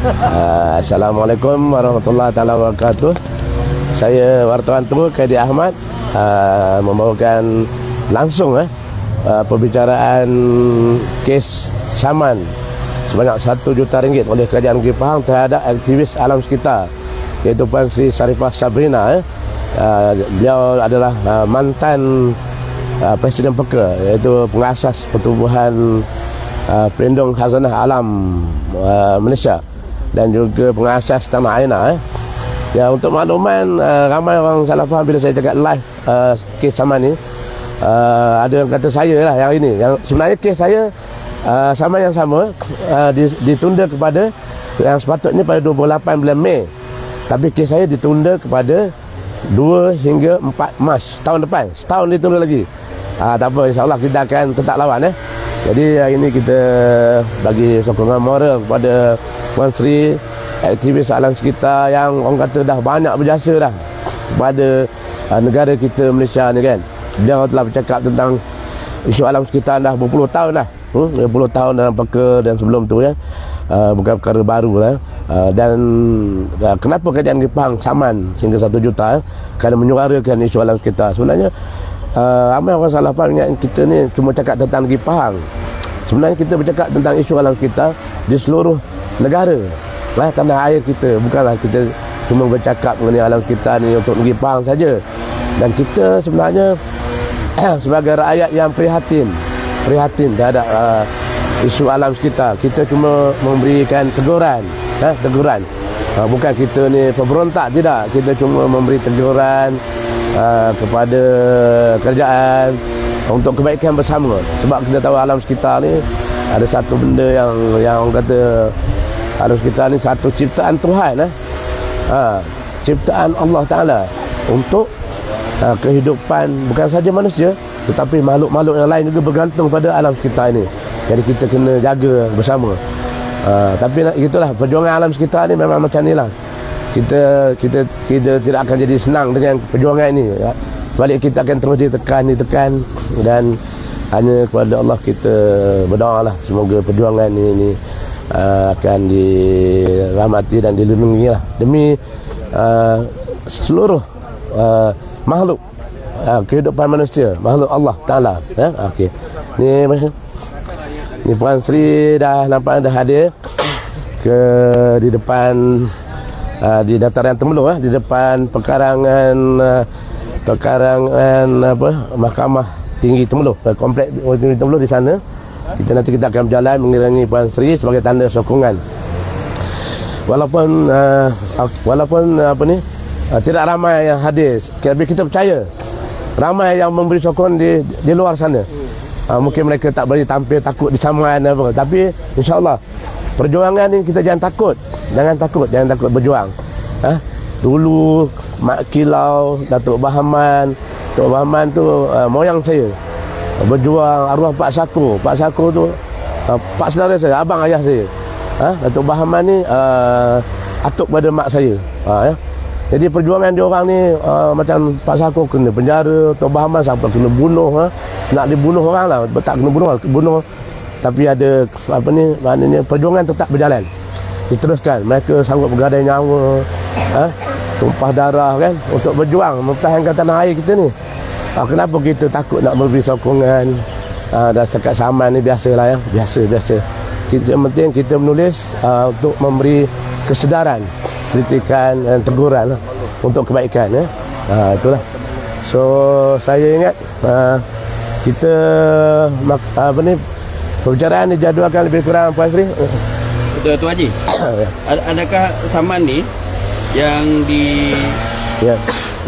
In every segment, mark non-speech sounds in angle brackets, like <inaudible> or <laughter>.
Uh, Assalamualaikum warahmatullahi taala wabarakatuh. Saya wartawan Tengku Kaidi Ahmad uh, membawakan langsung eh uh, perbicaraan kes saman sebanyak 1 juta ringgit oleh Kerajaan Negeri Pahang terhadap aktivis alam sekitar iaitu Puan Sri Sarifah Sabrina eh. Uh, beliau adalah uh, mantan uh, Presiden Peka iaitu pengasas pertubuhan uh, pelindung khazanah alam uh, Malaysia dan juga pengasas Tanah Aina eh. Ya untuk makluman uh, ramai orang salah faham bila saya cakap live uh, kes sama ni uh, ada yang kata saya lah yang ini. Yang sebenarnya kes saya uh, sama yang sama uh, ditunda kepada yang sepatutnya pada 28 bulan Mei. Tapi kes saya ditunda kepada 2 hingga 4 Mac tahun depan. Setahun ditunda lagi. Uh, tak apa insyaAllah kita akan tetap lawan eh jadi hari ini kita bagi sokongan moral kepada Puan Sri aktivis alam sekitar yang orang kata dah banyak berjasa dah kepada uh, negara kita Malaysia ni kan. Dia telah bercakap tentang isu alam sekitar dah berpuluh tahun dah. Hmm, berpuluh tahun dalam peka dan sebelum tu ya. Uh, bukan perkara baru lah. Uh, dan uh, kenapa kerajaan Jepang saman hingga satu juta eh? kerana menyuarakan isu alam sekitar. Sebenarnya uh, ramai orang salah faham ingat kita ni cuma cakap tentang negeri Pahang. Sebenarnya kita bercakap tentang isu alam sekitar di seluruh negara. Lah tanah air kita. Bukanlah kita cuma bercakap mengenai alam kita ni untuk negeri Pahang saja. Dan kita sebenarnya <clears throat> sebagai rakyat yang prihatin prihatin terhadap uh, isu alam sekitar kita cuma memberikan teguran. Eh, teguran. Uh, bukan kita ni pemberontak tidak. Kita cuma memberi teguran uh, kepada kerajaan untuk kebaikan bersama. Sebab kita tahu alam sekitar ni ada satu benda yang yang orang kata harus kita ni satu ciptaan Tuhan eh? ha, ciptaan Allah Ta'ala untuk ha, kehidupan bukan saja manusia tetapi makhluk-makhluk yang lain juga bergantung pada alam sekitar ini. Jadi kita kena jaga bersama. Ha, tapi itulah perjuangan alam sekitar ni memang macam ni lah kita kita kita tidak akan jadi senang dengan perjuangan ini ya. balik kita akan terus ditekan ditekan dan hanya kepada Allah kita berdoa lah semoga perjuangan ini, ini uh, akan dirahmati dan dilindungi lah demi uh, seluruh uh, makhluk uh, kehidupan manusia makhluk Allah Taala ya. Okey. Ni ni puan Sri dah nampak dah hadir ke di depan uh, di dataran Temelung uh, di depan perkarangan uh, perkarangan apa mahkamah tinggi Temelung komplek tinggi Temelung di sana kita nanti kita akan berjalan mengiringi Puan Sri sebagai tanda sokongan. Walaupun uh, walaupun uh, apa ni uh, tidak ramai yang hadir, tapi kita percaya ramai yang memberi sokongan di di luar sana. Uh, mungkin mereka tak boleh tampil takut disaman apa tapi insyaallah perjuangan ni kita jangan takut. Jangan takut, jangan takut berjuang. Ha? Dulu Mak Kilau, Datuk Bahaman, Datuk Bahaman tu uh, moyang saya berjuang arwah Pak Sako. Pak Sako tu uh, Pak saudara saya, abang ayah saya. Ha? Datuk Bahaman ni uh, atuk pada mak saya. Ha, ya? Jadi perjuangan dia orang ni uh, macam Pak Sako kena penjara, Datuk Bahaman sampai kena bunuh. Ha? Nak dibunuh orang lah. Tak kena bunuh, bunuh. Tapi ada apa ni, maknanya perjuangan tetap berjalan. Diteruskan. Mereka sanggup bergadai nyawa. Ha? Tumpah darah kan. Untuk berjuang mempertahankan tanah air kita ni. Ha, kenapa kita takut nak memberi sokongan ha, dan sekat saman ni biasalah ya biasa biasa kita yang penting kita menulis ha, untuk memberi kesedaran kritikan dan teguran lah, untuk kebaikan ya ha, itulah so saya ingat ha, kita apa ni perbicaraan dijadualkan lebih kurang Puan Sri betul tu Haji <coughs> ya. adakah saman ni yang di ya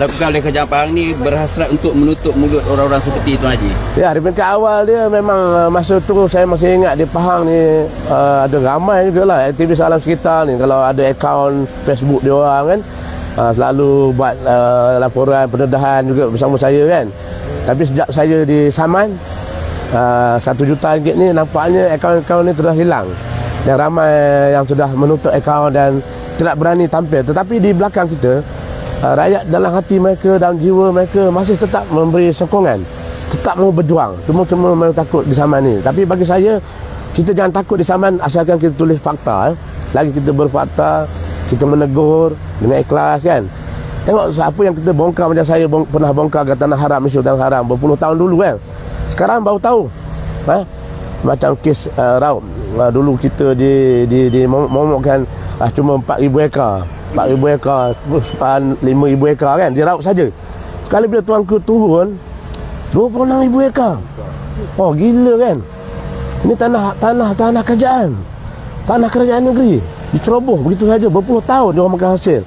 lakukan oleh kerajaan Pahang ni berhasrat untuk menutup mulut orang-orang seperti Tuan Haji? Ya, di peringkat awal dia memang uh, masa tu saya masih ingat di Pahang ni uh, ada ramai juga lah aktivis alam sekitar ni. Kalau ada akaun Facebook dia orang kan, uh, selalu buat uh, laporan pendedahan juga bersama saya kan. Tapi sejak saya di Saman, uh, satu juta ringgit ni nampaknya akaun-akaun ni telah hilang. Dan ramai yang sudah menutup akaun dan tidak berani tampil. Tetapi di belakang kita, uh, rakyat dalam hati mereka dalam jiwa mereka masih tetap memberi sokongan. Tetap mau berjuang. Cuma cuma memang takut di zaman ni tapi bagi saya kita jangan takut di zaman asalkan kita tulis fakta eh. lagi kita berfakta kita menegur dengan ikhlas kan? Tengok apa yang kita bongkar macam saya bong, pernah bongkar ke tanah haram isu tanah haram. Berpuluh tahun dulu kan? Sekarang baru tahu ha? macam kes uh, raut uh, dulu kita di di di momokkan uh, cuma 4000 ekar. 4000 ekar 5000 ekar kan dia raut saja. Sekali bila tuanku turun 26000 ekar. Oh gila kan? Ini tanah tanah tanah kerajaan. Tanah kerajaan negeri. Diceroboh begitu saja berpuluh tahun dia orang makan hasil.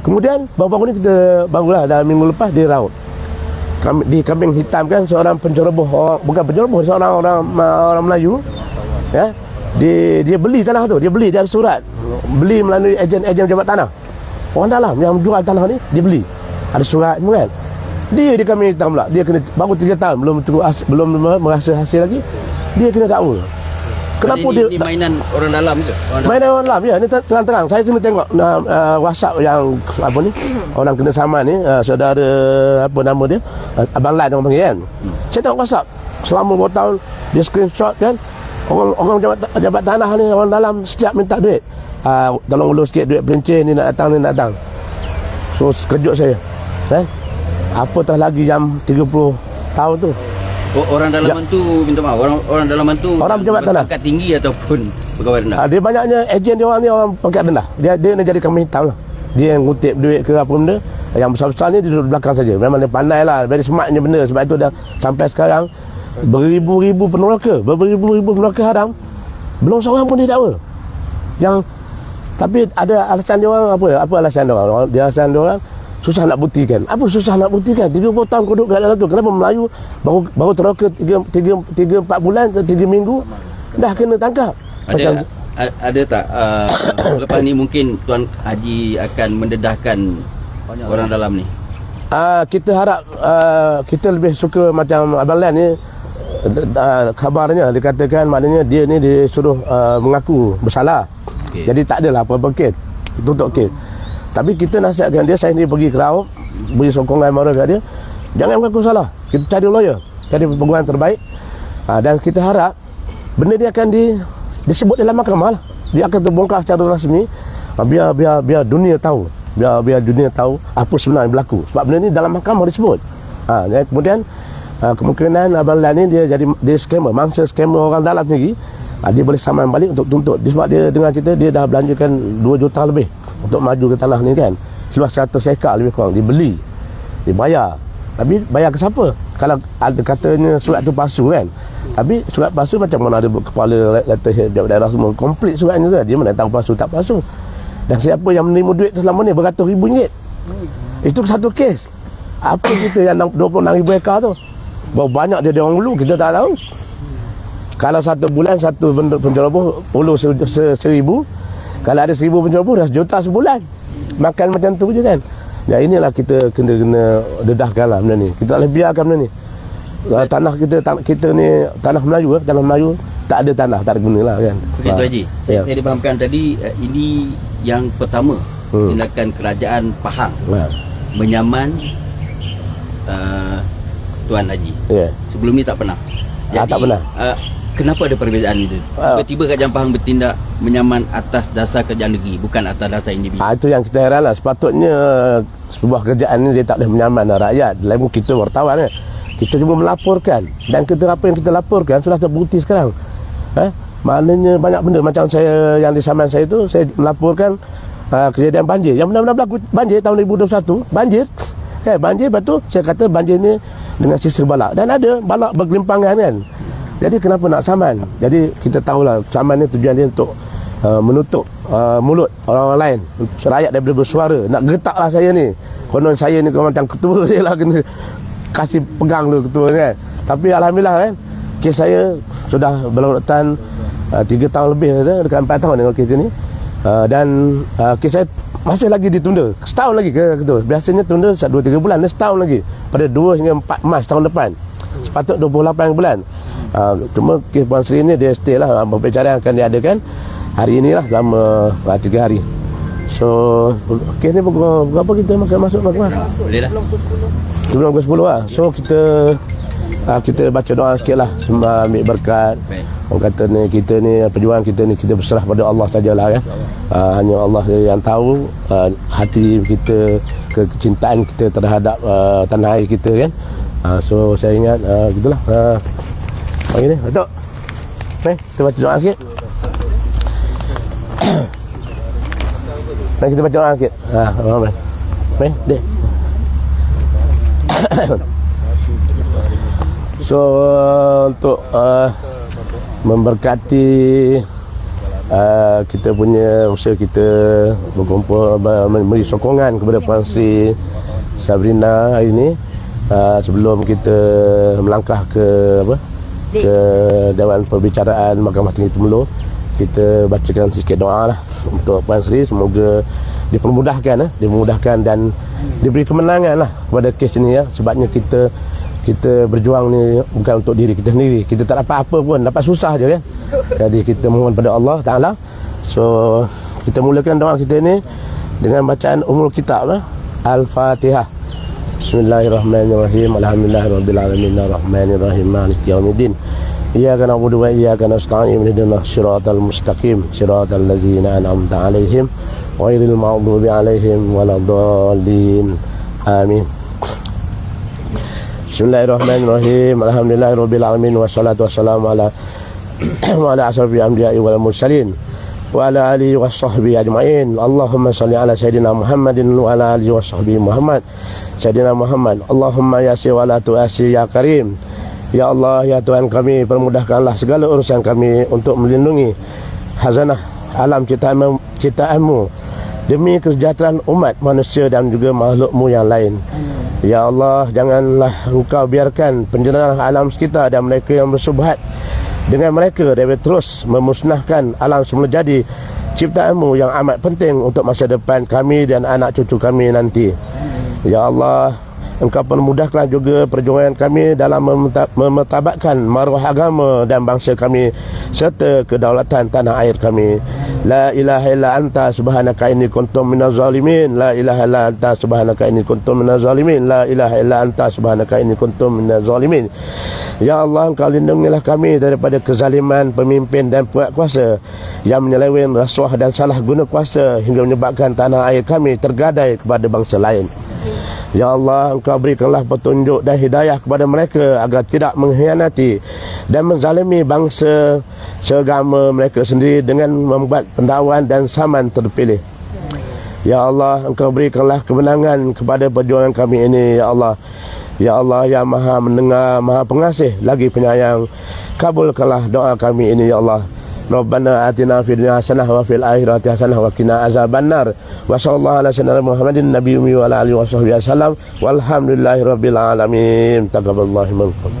Kemudian baru-baru ni kita barulah dalam minggu lepas dia raut. Kami, di kambing hitam kan seorang penceroboh orang, bukan penceroboh seorang orang orang Melayu ya dia dia beli tanah tu dia beli dia ada surat beli melalui ejen-ejen jabat tanah orang dalam yang jual tanah ni dia beli ada surat semua kan dia di kambing hitam pula dia kena baru 3 tahun belum tunggu belum merasa hasil lagi dia kena dakwa Kenapa ini, dia ini mainan orang dalam ke? Orang mainan orang dalam ya. Ini terang-terang. Saya kena tengok uh, uh, WhatsApp yang apa ni? Orang kena sama ni, uh, saudara apa nama dia? Uh, Abang Lan orang panggil kan. Hmm. Saya tengok WhatsApp selama beberapa tahun dia screenshot kan. Orang orang jabat, jabat tanah ni orang dalam setiap minta duit. Uh, tolong ulur sikit duit pelincin ni nak datang ni nak datang. So sekejut saya. Kan? Apatah lagi jam 30 tahun tu. Oh, orang dalaman ya. tu minta maaf. Orang orang dalaman tu orang pejabat tanah. Pangkat tinggi ataupun pegawai rendah. Ha, dia banyaknya ejen dia orang ni orang pangkat rendah. Dia dia nak jadi kambing hitam lah. Dia yang ngutip duit ke apa benda. Yang besar-besar ni dia duduk belakang saja. Memang dia pandai lah. Very smartnya benda. Sebab itu dah sampai sekarang beribu-ribu peneroka, beribu-ribu peneroka haram. Belum seorang pun didakwa. Yang tapi ada alasan dia orang apa? Apa alasan dia orang? Dia alasan dia orang susah nak buktikan. Apa susah nak buktikan? 30 tahun kau duduk kat dalam tu. Kenapa Melayu baru baru teroka 3 3 4 bulan 3 minggu dah kena tangkap. Ada Macam, ada tak uh, <coughs> lepas ni mungkin tuan Haji akan mendedahkan orang dalam ni? Uh, kita harap uh, kita lebih suka macam Abang Lan ni uh, kabarnya dikatakan maknanya dia ni disuruh uh, mengaku bersalah. Okay. Jadi tak adalah apa-apa kes. Tutup kes. Tapi kita nasihatkan dia Saya ni pergi ke Raub Beri sokongan moral kat dia Jangan mengaku salah Kita cari lawyer Cari pengurusan terbaik ha, Dan kita harap Benda dia akan di, disebut dalam mahkamah lah Dia akan terbongkar secara rasmi ha, Biar biar biar dunia tahu Biar biar dunia tahu Apa sebenarnya berlaku Sebab benda ni dalam mahkamah disebut ha, dan Kemudian ha, Kemungkinan Abang Lan ni Dia jadi dia scammer Mangsa scammer orang dalam sendiri. Ha, Dia boleh saman balik untuk tuntut. Sebab dia dengan cerita Dia dah belanjakan 2 juta lebih untuk maju ke tanah ni kan. Seluas 100 ekar lebih kurang dibeli dibayar tapi bayar ke siapa? Kalau ada katanya surat tu palsu kan. Tapi surat palsu macam mana ada kepala letter head daerah semua komplit suratnya tu kan. dia mana tahu palsu tak palsu. Dan siapa yang menerima duit selama ni? Beratus ribu ringgit. Itu satu kes. Apa kita yang 26 ribu ekar tu Berapa banyak dia dia orang dulu kita tak tahu kalau satu bulan satu penceroboh puluh seribu kalau ada seribu penceroboh dah sejuta sebulan. Makan macam tu je kan. Ya inilah kita kena kena dedahkan lah benda ni. Kita tak boleh biarkan benda ni. Uh, tanah kita tanah kita ni tanah Melayu eh, tanah Melayu tak ada tanah tak ada guna lah kan. Okey tu Haji. Saya, ya. saya dipahamkan tadi uh, ini yang pertama hmm. tindakan kerajaan Pahang. Ya. Menyaman uh, Tuan Haji. Ya. Sebelum ni tak pernah. Jadi, ah, tak pernah. Uh, Kenapa ada perbezaan itu? Uh, Tiba-tiba Kerajaan Pahang bertindak menyaman atas dasar kerajaan negeri bukan atas dasar individu. Ah, itu yang kita heran lah. Sepatutnya sebuah kerajaan ini dia tak boleh menyaman rakyat. Lain kita wartawan ya. Kita cuma melaporkan dan kita apa yang kita laporkan sudah terbukti sekarang. Eh? Maknanya banyak benda macam saya yang di saman saya itu saya melaporkan uh, kejadian banjir. Yang benar-benar berlaku banjir tahun 2021, banjir. Eh, banjir lepas tu saya kata banjir ni dengan sisir balak dan ada balak bergelimpangan kan. Jadi kenapa nak saman? Jadi kita tahulah saman ni tujuan dia untuk uh, menutup uh, mulut orang-orang lain. Rakyat daripada bersuara. Nak getaklah saya ni. Konon saya ni macam ketua <laughs> dia lah kena kasih pegang dulu ketua ni kan. Tapi Alhamdulillah kan. Kes saya sudah berlarutan uh, 3 tahun lebih dekat 4 tahun dengan kes ni. Uh, dan uh, kes saya masih lagi ditunda. Setahun lagi ke ketua. Biasanya tunda 2-3 bulan. Setahun lagi. Pada 2 hingga 4 Mac tahun depan. Sepatut 28 bulan. Uh, cuma kes Puan Sri ni dia stay lah Pembicaraan akan diadakan Hari inilah selama uh, 3 hari So Kes ni pukul Berapa kita makan masuk Boleh lah Sebelum pukul 10 lah So kita uh, kita baca doa sikit lah Semua ambil berkat Baik. Orang kata ni kita ni perjuangan kita ni kita berserah pada Allah sajalah ya. Uh, hanya Allah yang tahu uh, hati kita kecintaan kita terhadap uh, tanah air kita kan. Uh, so saya ingat uh, gitulah. Uh, Pagi ni, Datuk. Ni, kita baca doa sikit. <coughs> Mari kita baca doa sikit. Ha, apa? Mari, dek. <coughs> so uh, untuk uh, memberkati uh, kita punya usaha kita berkumpul ber- memberi sokongan kepada Puan Sri Sabrina hari ini. Uh, sebelum kita melangkah ke apa ke Dewan Perbicaraan Mahkamah Tinggi Temerloh kita bacakan sikit doa lah untuk Puan Sri semoga dipermudahkan eh, dimudahkan dan diberi kemenangan lah kepada kes ini ya. Sebabnya kita kita berjuang ni bukan untuk diri kita sendiri. Kita tak dapat apa pun dapat susah je kan jadi kita mohon pada Allah Ta'ala. So kita mulakan doa kita ni dengan bacaan umul kitab lah Al-Fatihah. Bismillahirrahmanirrahim. Alhamdulillahirrahmanirrahim Ar-Rahmanirrahim. Malik Yawmiddin Iyaka na'budu wa iyaka nasta'in. Ihdina siratal mustaqim. Siratal lazina an'amta alaihim Ghairil maghdubi alaihim Waladhalin Amin Bismillahirrahmanirrahim. Alhamdulillahirabbil alamin. Wassalatu wassalamu ala <clears throat> wa ala asrafil anbiya'i wal mursalin wa ala alihi washabbihi ajmain. Allahumma salli ala sayidina Muhammadin wa ala alihi washabbihi Muhammad. Sayyidina Muhammad Allahumma yasir wa la tu'asir ya karim. Ya Allah ya Tuhan kami permudahkanlah segala urusan kami untuk melindungi hazanah alam ciptaanmu, ciptaanmu. Demi kesejahteraan umat manusia dan juga makhlukmu yang lain Ya Allah janganlah engkau biarkan penjenayah alam sekitar dan mereka yang bersubhat dengan mereka dapat terus memusnahkan alam semula jadi ciptaanmu yang amat penting untuk masa depan kami dan anak cucu kami nanti Ya Allah Engkau permudahkan juga perjuangan kami dalam memeta- memetabakkan maruah agama dan bangsa kami serta kedaulatan tanah air kami. La ilaha illa anta subhanaka inni kuntum minaz zalimin. La ilaha illa anta subhanaka inni kuntum minaz zalimin. La ilaha illa anta subhanaka inni kuntum minaz zalimin. Ya Allah engkau lindungilah kami daripada kezaliman pemimpin dan puak kuasa yang menyeleweng rasuah dan salah guna kuasa hingga menyebabkan tanah air kami tergadai kepada bangsa lain. Ya Allah, Engkau berikanlah petunjuk dan hidayah kepada mereka agar tidak mengkhianati dan menzalimi bangsa seagama mereka sendiri dengan membuat pendawan dan saman terpilih. Ya Allah, Engkau berikanlah kemenangan kepada perjuangan kami ini, Ya Allah. Ya Allah, Ya Maha mendengar, Maha pengasih, lagi penyayang. Kabulkanlah doa kami ini, Ya Allah. ربنا آتنا في الدنيا حسنة وفي الآخرة حسنة وقنا عذاب النار. وصلى الله على سيدنا محمد النبي وعلى آله وصحبه وسلم والحمد لله رب العالمين. تقبل الله منكم.